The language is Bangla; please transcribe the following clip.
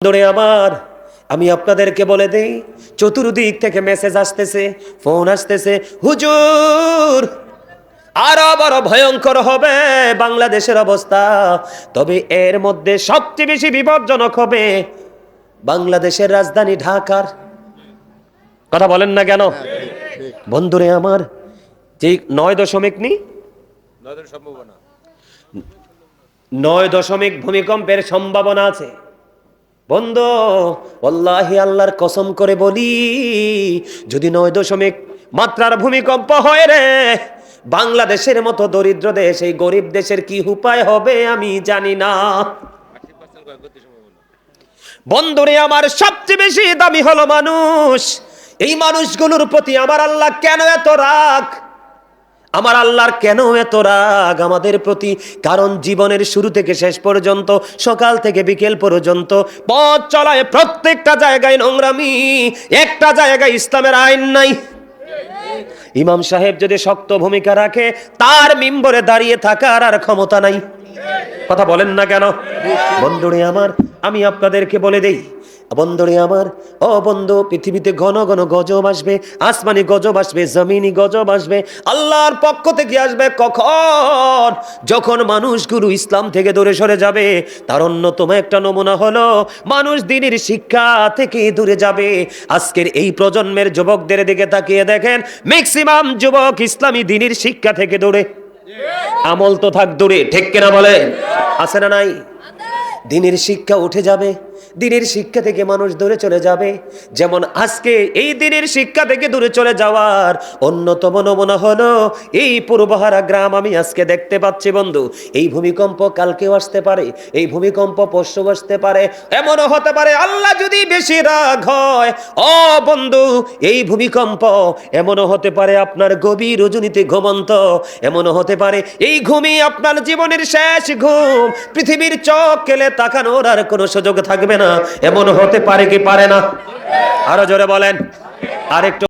ধরে আমার আমি আপনাদেরকে বলে দেই চতুর্দিক থেকে মেসেজ আসতেছে ফোন আসতেছে হুজুর আরও বড় ভয়ঙ্কর হবে বাংলাদেশের অবস্থা। তবে এর মধ্যে সবচেয়ে বেশি বিপজ্জনক হবে বাংলাদেশের রাজধানী ঢাকার। কথা বলেন না কেন? বন্ধুরে আমার যে নয় দশমিক নি? নয় দশমিক ভূমিকম্পের সম্ভাবনা আছে। বন্ধু অল্লাহি আল্লাহর কসম করে বলি, যদি নয় দশমিক মাত্রার ভূমিকম্প হয় রে, বাংলাদেশের মতো দরিদ্র দেশ, এই গরিব দেশের কি উপায় হবে আমি জানি না। বন্ধুরে আমার সবচেয়ে বেশি দামি হলো মানুষ। এই মানুষগুলোর প্রতি আমার আল্লাহ কেন এত রাগ? আমার আল্লাহর কেন এত রাগ আমাদের প্রতি? কারণ জীবনের শুরু থেকে শেষ পর্যন্ত, সকাল থেকে বিকেল পর্যন্ত, পথ চলায় প্রত্যেকটা জায়গায় নোংরামি, একটা জায়গায় ইসলামের আইন নাই। ইমাম সাহেব যদি শক্ত ভূমিকা রাখে, তার মিম্বরে দাঁড়িয়ে থাকার আর ক্ষমতা নাই। কথা বলেন না কেন? বন্ধুরে আমার, আমি আপনাদেরকে বলে দেই, বন্ধুরে আমার, ও বন্ধু, পৃথিবীতে ঘন ঘন গজব আসবে, আসমানি গজব আসবে, জমিনি গজব আসবে, আল্লাহর পক্ষ থেকে আসবে কখন? যখন মানুষগুলো ইসলাম থেকে দূরে সরে যাবে, তার অন্যতম একটা নমুনা হলো, মানুষ দিনের শিক্ষা থেকে দূরে যাবে। আজকের এই প্রজন্মের যুবকদের দিকে তাকিয়ে দেখেন ম্যাক্সিমাম যুবক ইসলামী দিনের শিক্ষা থেকে দূরে। আমল তো থাক দূরে ঠেক কেনা বলে আছে না নাই? দিনের শিক্ষা উঠে যাবে দিনের শিক্ষা থেকে মানুষ দূরে চলে যাবে। যেমন আজকে এই দিনের শিক্ষা থেকে দূরে চলে যাওয়ার অন্যতম নমুনা হলো এই পূর্বহারা গ্রাম আমি আজকে দেখতে পাচ্ছি বন্ধু। এই ভূমিকম্প কালকেও আসতে পারে, এই ভূমিকম্প পরশু আসতে পারে, এমনও হতে পারে, আল্লাহ যদি বেশি রাগ হয় ও বন্ধু, এই ভূমিকম্প এমনও হতে পারে আপনার গভীর রজনীতে ঘুমন্ত, এমনও হতে পারে এই ঘুমই আপনার জীবনের শেষ ঘুম, পৃথিবীর চোখ কেলে তাকানোর আর কোনো সুযোগ থাকবে না। এমন হতে পারে কি পারে না? আরও জোরে বলেন। আর একটু